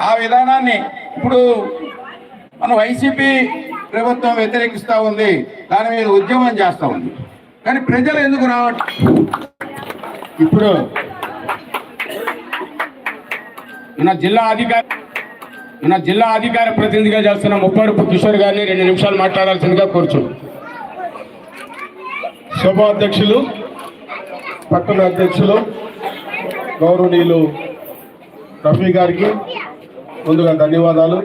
ఆ విధానాన్ని ఇప్పుడు మన వైసీపీ ప్రభుత్వం వ్యతిరేకిస్తూ ఉంది. దాని మీద ఉద్యమం చేస్తూ ఉంది. కానీ ప్రజలు ఎందుకు రావట్లేదు ఇప్పుడు మన జిల్లా అధికారి మన జిల్లా అధికార ప్రతినిధిగా చేస్తున్న ముప్పారుపు కిషోర్ గారిని రెండు నిమిషాలు మాట్లాడాల్సిందిగా కోరుచు సభాధ్యక్షులు పట్టణ అధ్యక్షులు గౌరవనీయులు రఫీ గారికి ముందుగా ధన్యవాదాలు.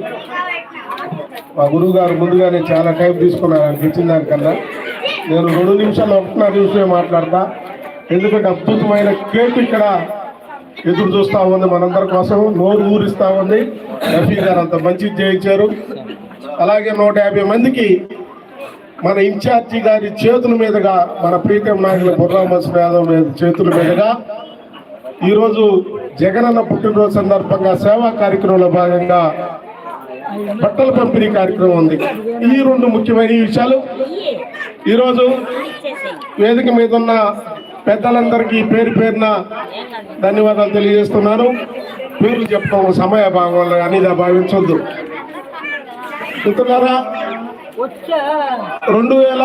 మా గురువు గారు ముందుగానే చాలా టైం తీసుకున్నారు అనిపించిన దానికన్నా. నేను రెండు నిమిషాలు ఒకటిన్నర నిమిషమే మాట్లాడతా. ఎందుకంటే అద్భుతమైన కేక్ ఇక్కడ ఎదురు చూస్తూ ఉంది మనందరి కోసం. నోరు ఊరిస్తూ ఉంది. రఫీ గారు అంత మంచి చేయించారు. అలాగే నూట యాభై మందికి మన ఇన్ఛార్జి గారి చేతుల మీదుగా మన ప్రీతం నాయకులు బుర్రామస్ యాదవ్ మీద చేతుల మీదుగా ఈరోజు జగనన్న పుట్టినరోజు సందర్భంగా సేవా కార్యక్రమంలో భాగంగా బట్టల పంపిణీ కార్యక్రమం ఉంది. ఈ రెండు ముఖ్యమైన విషయాలు. ఈరోజు వేదిక మీద ఉన్న పెద్దలందరికీ పేరు పేరున ధన్యవాదాలు తెలియజేస్తున్నాను. పేర్లు చెప్పడం సమయ భాగం అని అనేది భావించొద్దు. మిత్రులారా రెండు వేల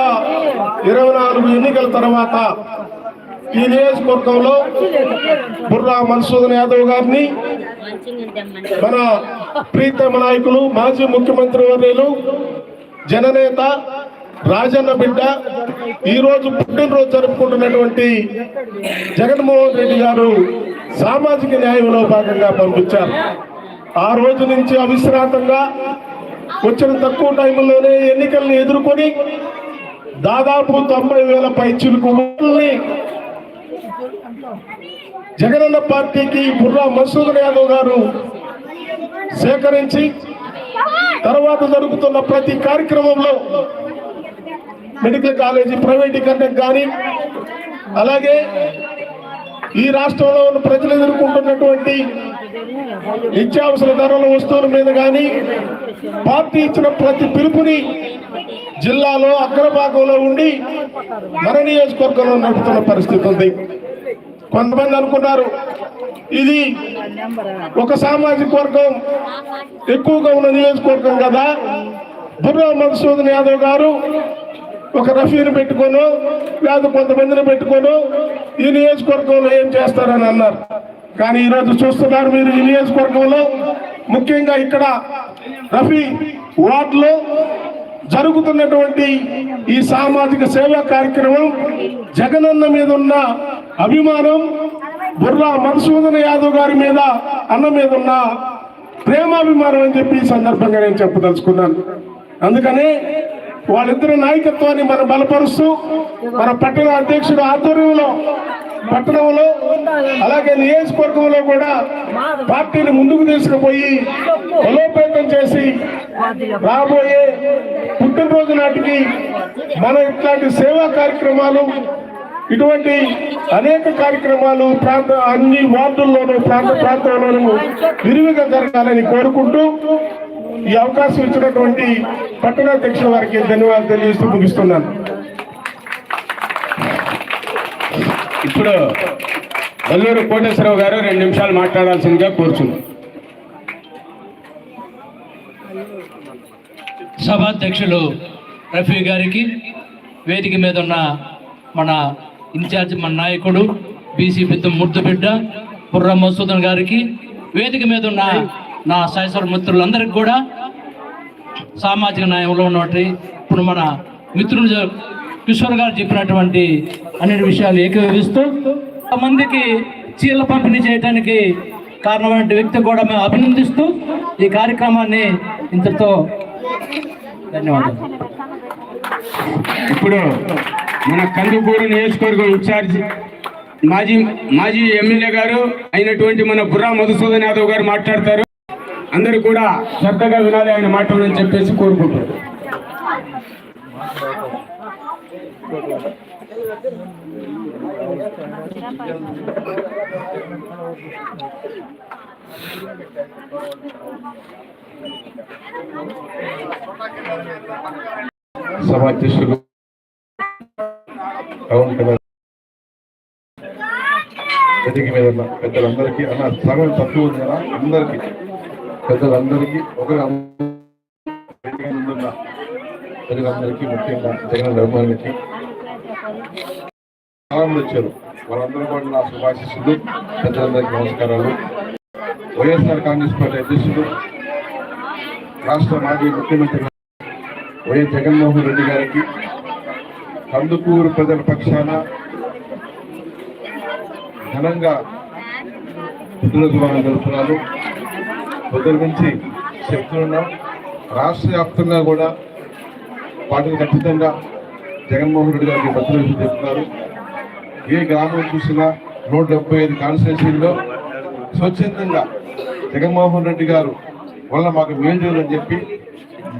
ఇరవై నాలుగు ఎన్నికల తర్వాత ఈ నియోజకవర్గంలో బుర్రా మన్సూదన్ యాదవ్ గారిని మన ప్రీతమ నాయకులు మాజీ ముఖ్యమంత్రి వర్యులు జననేత రాజన్న బిడ్డ ఈరోజు పుట్టినరోజు జరుపుకుంటున్నటువంటి జగన్మోహన్ రెడ్డి గారు సామాజిక న్యాయంలో భాగంగా పంపించారు. ఆ రోజు నుంచి అవిశ్రాంతంగా వచ్చిన తక్కువ టైంలోనే ఎన్నికల్ని ఎదుర్కొని దాదాపు తొంభై వేల పైచులకు ఓట్లని జగనన్న పార్టీకి బుర్రా మసూద్ యాదవ్ గారు సేకరించి తర్వాత జరుగుతున్న ప్రతి కార్యక్రమంలో మెడికల్ కాలేజీ ప్రైవేటీకరణకు కానీ అలాగే ఈ రాష్ట్రంలో ఉన్న ప్రజలు ఎదుర్కొంటున్నటువంటి నిత్యావసర ధరల వస్తువుల మీద కానీ పార్టీ ఇచ్చిన ప్రతి పిలుపుని జిల్లాలో అగ్రభాగంలో ఉండి మన నియోజకవర్గంలో నడుపుతున్న పరిస్థితి ఉంది. కొంతమంది అనుకున్నారు ఇది ఒక సామాజిక వర్గం ఎక్కువగా ఉన్న నియోజకవర్గం కదా. బుర్రా మధుసూదన్ యాదవ్ గారు ఒక రఫీని పెట్టుకోను లేదా కొంతమందిని పెట్టుకోను ఈ నియోజకవర్గంలో ఏం చేస్తారని అన్నారు. కానీ ఈరోజు చూస్తున్నారు మీరు ఈ నియోజకవర్గంలో ముఖ్యంగా ఇక్కడ రఫీ వార్డులో జరుగుతున్నటువంటి ఈ సామాజిక సేవా కార్యక్రమం జగనన్న మీద ఉన్న అభిమానం బుర్రా మధుసూదన యాదవ్ గారి మీద అన్న మీద ఉన్న ప్రేమాభిమానం అని చెప్పి ఈ సందర్భంగా నేను చెప్పదలుచుకున్నాను. అందుకనే వాళ్ళిద్దరి నాయకత్వాన్ని మనం బలపరుస్తూ మన పట్టణ అధ్యక్షుడు ఆధ్వర్యంలో పట్టణంలో అలాగే నియోజకవర్గంలో కూడా పార్టీని ముందుకు తీసుకుపోయి బలోపేతం చేసి రాబోయే పుట్టినరోజు నాటికి మన ఇట్లాంటి సేవా కార్యక్రమాలు ఇటువంటి అనేక కార్యక్రమాలు ప్రాంత అన్ని వార్డుల్లోనూ ప్రాంత ప్రాంతంలోనూ విరివిగా జరగాలని కోరుకుంటూ ఈ అవకాశం ఇచ్చినటువంటి పట్టణాధ్యక్షుల వారికి ధన్యవాదాలు తెలియజేస్తూ ముగిస్తున్నాను. ఇప్పుడు వల్లూరు కోటేశ్వరరావు గారు రెండు నిమిషాలు మాట్లాడాల్సిందిగా కోరుచున్నాం సభాధ్యక్షులు రఫీ గారికి వేదిక మీద ఉన్న మన ఇన్ఛార్జ్ మన నాయకుడు బీసీ పెద్ద ముద్దు బిడ్డ బుర్ర మసూదన్ గారికి వేదిక మీద ఉన్న నా సహచర మిత్రులందరికీ కూడా సామాజిక న్యాయంలో ఉన్నటువంటి ఇప్పుడు మన మిత్రులు కిషోర్ గారు చెప్పినటువంటి అన్ని విషయాలు ఏకీభవిస్తూ మందికి చీరలు పంపిణీ చేయడానికి కారణమైన వ్యక్తి కూడా మేము అభినందిస్తూ ఈ కార్యక్రమాన్ని ఇంతతో ధన్యవాదాలు. ఇప్పుడు మన కందుకూరు నియోజకవర్గం ఇన్ఛార్జ్ మాజీ మాజీ ఎమ్మెల్యే గారు అయినటువంటి మన బుర్రా మధుసూదన్ యాదవ్ గారు మాట్లాడతారు. అందరూ కూడా శ్రద్ధగా వినాలి ఆయన మాట్లాడని చెప్పేసి కోరుకుంటారు సభాధ్యక్షులు పవన్ కళ్యాణ్ వేదిక మీద ఉన్న పెద్దలందరికీ అన్న సమయం తక్కువ ఉంది కదా అందరికీ పెద్దలందరికీ ఒకరు ప్రజలందరికీ ముఖ్యంగా జగన్ అభిమానులకి చాలా వచ్చారు. వాళ్ళందరూ కూడా నా శుభాశిస్సులు పెద్దలందరికీ నమస్కారాలు. వైఎస్ఆర్ కాంగ్రెస్ పార్టీ అధ్యక్షుడు రాష్ట్ర మాజీ ముఖ్యమంత్రి వైఎస్ జగన్మోహన్ రెడ్డి గారికి కందుకూరు ప్రజల పక్షాన ఘనంగా పుట్టినరోజు జరుపుతున్నారు. పొద్దున నుంచి చెప్తున్నాం రాష్ట్ర వ్యాప్తంగా కూడా వాటిని ఖచ్చితంగా జగన్మోహన్ రెడ్డి గారికి భద్రత చెప్తున్నారు. ఏ గ్రామం చూసినా నూట డెబ్బై ఐదు కాన్స్టిట్యూన్సీల్లో స్వచ్ఛందంగా జగన్మోహన్ రెడ్డి గారు వల్ల మాకు మేలు చేయాలని చెప్పి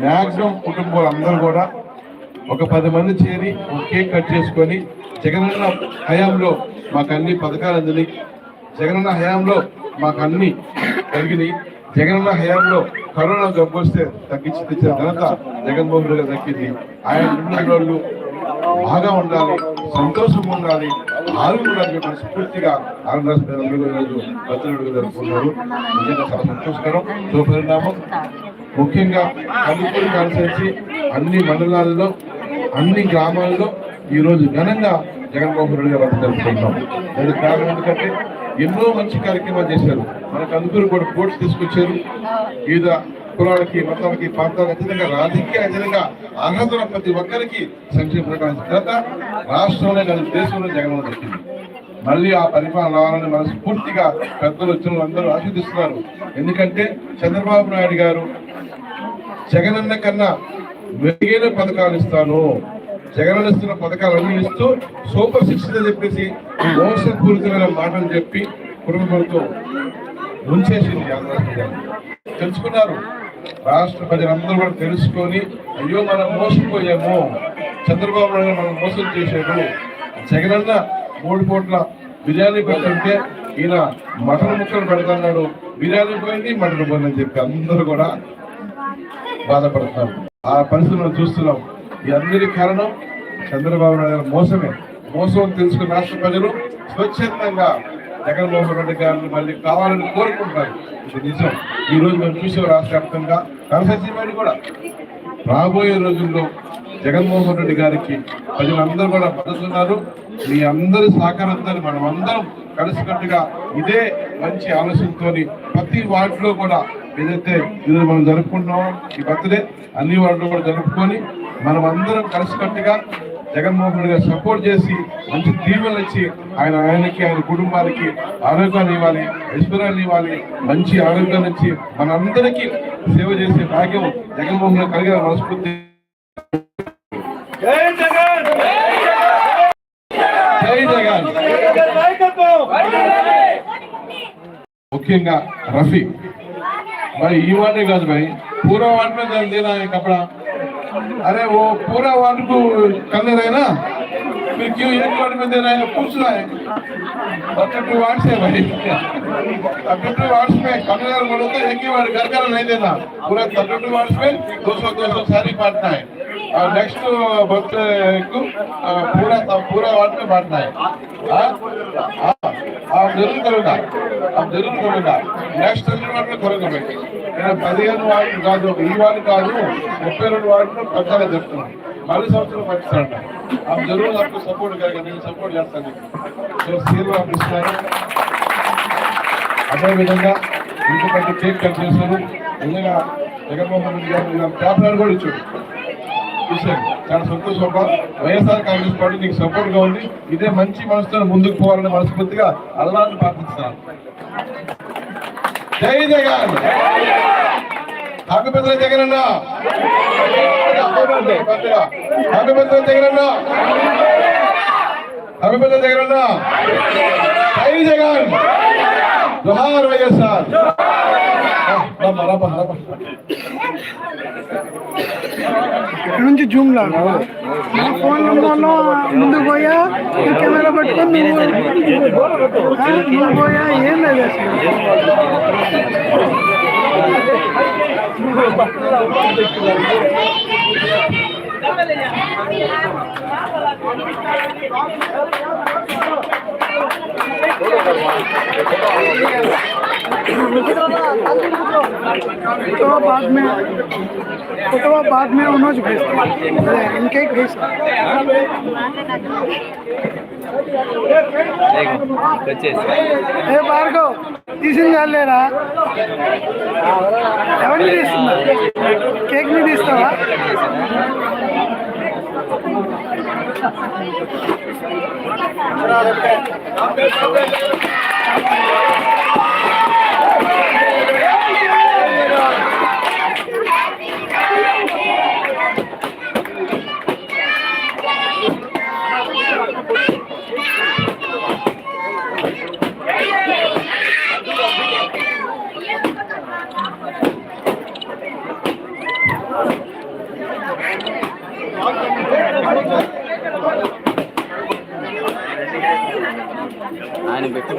మ్యాక్సిమం కుటుంబాలు అందరూ కూడా ఒక పది మంది చేరి ఒక కేక్ కట్ చేసుకొని జగనన్న హయాంలో మాకు అన్ని పథకాలు అందినాయి. జగనన్న హయాంలో మాకు అన్ని కలిగినాయి జగనన్న హయాంలో కరోనా జబ్బు వస్తే తగ్గించి తెచ్చిన ఘనత జగన్మోహన్ రెడ్డి గారు దక్కింది. ఆయన వాళ్ళు బాగా ఉండాలి సంతోషంగా ఉండాలి. ఆరోగ్యం ఉండాలి చెప్పి స్ఫూర్తిగా ఆంధ్రప్రదేశ్ రోజు భద్రుడు జరుపుకున్నారు నిజంగా చాలా సంతోషకరం శుభపరిణామం ముఖ్యంగా కందుకూరు కాన్స్టిట్యూన్సీ అన్ని మండలాల్లో అన్ని గ్రామాల్లో ఈరోజు ఘనంగా జగన్మోహన్ రెడ్డి గారు జరుపుకుంటున్నాం దానికి కారణం ఎందుకంటే ఎన్నో మంచి కార్యక్రమాలు చేశారు. మన కందుకూరు కూడా కోర్ట్స్ తీసుకొచ్చారు. వివిధ కులాలకి మతాలకి ప్రాంతాలకు అతీతంగా రాజకీయ అతీతంగా అర్హత ఉన్న ప్రతి ఒక్కరికి సంక్షేమ ప్రకారం తర్వాత రాష్ట్రంలో కాదు దేశంలో జగన్మోహన్ వచ్చింది మళ్ళీ ఆ పరిపాలన రావాలని మనస్ఫూర్తిగా పెద్దలు వచ్చిన అందరూ ఆశీర్దిస్తున్నారు. ఎందుకంటే చంద్రబాబు నాయుడు గారు జగనన్న కన్నా మెరుగైన పథకాలు ఇస్తాను జగనన్న ఇస్తున్న పథకాలన్నీ ఇస్తూ సూపర్ సిక్స్ అని చెప్పేసి మోసపూరితమైన మాటలు చెప్పి కుటుంబంతో ముంచేసింది ఆంధ్రప్రదేశ్. తెలుసుకున్నారు. రాష్ట్ర ప్రజలందరూ కూడా తెలుసుకొని అయ్యో మనం మోసపోయాము. చంద్రబాబు నాయుడు మనం మోసం చేశాడు. జగనన్న మూడు కోట్ల బిర్యానీ పెడుతుంటే ఈయన మటన్ ముక్కలు పెడుతున్నాడు. బిర్యానీ పోయింది మటన్ పోయిందని చెప్పి అందరూ కూడా బాధపడుతున్నారు. ఆ పరిస్థితులను చూస్తున్నాం. ఈ అందరి కారణం చంద్రబాబు నాయుడు మోసమే. మోసం తెలుసుకున్న రాష్ట్ర ప్రజలు స్వచ్ఛందంగా జగన్మోహన్ రెడ్డి గారిని మళ్ళీ కావాలని కోరుకుంటారు ఇది నిజం. ఈ మేము చూసాం రాష్ట్ర వ్యాప్తంగా కనసీమని కూడా. రాబోయే రోజుల్లో జగన్మోహన్ రెడ్డి గారికి ప్రజలందరూ కూడా మద్దతున్నారు మీ అందరి సహకారంతో మనం అందరం కలిసికట్టుగా ఇదే మంచి ఆలోచనతో ప్రతి వార్డులో కూడా ఏదైతే ఈరోజు మనం జరుపుకుంటున్నామో ఈ బర్త్డే అన్ని వార్డులో కూడా జరుపుకొని మనం అందరం కలిసికట్టుగా జగన్మోహన్ రెడ్డి గారు సపోర్ట్ చేసి మంచి తీర్మలు ఇచ్చి ఆయన ఆయనకి ఆయన కుటుంబానికి ఆరోగ్యాన్ని ఇవ్వాలి ఐశ్వర్యాన్ని ఇవ్వాలి మంచి ఆరోగ్యాన్ని ఇచ్చి మనందరికీ సేవ చేసే భాగ్యం జగన్మోహన్ రెడ్డి కలిగిన మనస్ఫూర్తి. ముఖ్యంగా రఫీ. మరి ఈ వాడే కాదు భాయ్ పూర్వం వాటి మీద కప్పడా अरे वो पूरा वार्ड को करने रहे ना? फिर क्यों एक वार्ड में दे रहे हैं? पूछ रहा है। बकटू वार्ड से भाई। बकटू वार्ड में कन्वेनर बोलो तो एक ही वार्ड, घर घर नहीं देना। पूरा बकटू वार्ड में 200 200 सारी पार्टना है। और नेक्स्ट भक्त को पूरा तब पूरा वार्ड में पार्टना है। हाँ हाँ आप ज़रूर करूँगा आप ज़रूर करूँगा नेक्स्ट ज़रूर वार्ड में करोगे పదిహేను వార్డు కాదు ఈ వార్డు కాదు ముప్పై రెండు వార్డులో పెద్దగా చెప్తున్నాను మళ్ళీ సంవత్సరం పంపిస్తాను. ఆ జరువు నాకు సపోర్ట్ కలిగి నేను సపోర్ట్ చేస్తాను సో సీలు పంపిస్తున్నారు అదేవిధంగా ఇంకొకటి కేక్ కట్ చేశారు. నిజంగా జగన్మోహన్ రెడ్డి గారు పేపర్ కూడా ఇచ్చాడు చూశాను చాలా సంతోషం వైఎస్ఆర్ కాంగ్రెస్ పార్టీ నీకు సపోర్ట్గా ఉంది. ఇదే మంచి మనసుతో ముందుకు పోవాలని మనస్ఫూర్తిగా అల్లాన్ని ప్రార్థిస్తున్నాను. జై జగన్! హ్యాపీ పెద్దలు జగన్ అన్న పెద్దలు బర్త్డే జగన్ పెద్దలు హ్యాపీ బర్త్డే జగన్ అన్న జై జగన్. జోహార్ వైఎస్ఆర్. రమ్మ రమ్మ రమ్మ ఇక్కడ నుంచి జూమ్ లా. నా ఫోన్ నెంబర్లో ముందు పోయా కెమెరా పట్టుకొని నువ్వు నువ్వు పోయా ఏం లేదు అసలు. फोटो बाद में फोटो बाद में उन्होंने भेजता अरे इनके ही भेजता ఏ భార్గవ్ తీసింది చాలేరా ఎవరిని తీస్తున్నా Thank you. Yani bakın.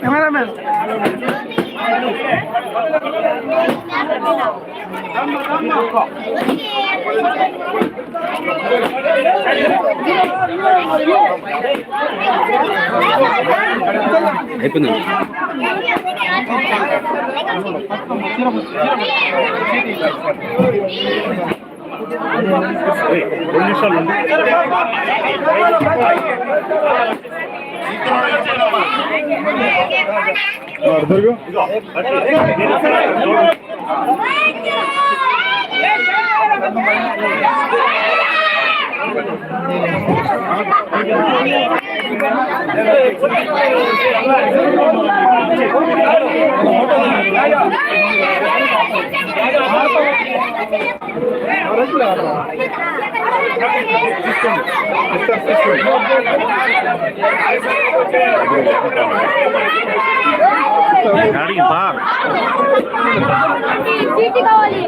Cameraman అయిపోయింది కేక్ని తీస్తావా కెమెరామెన్ చీటి కావాలి.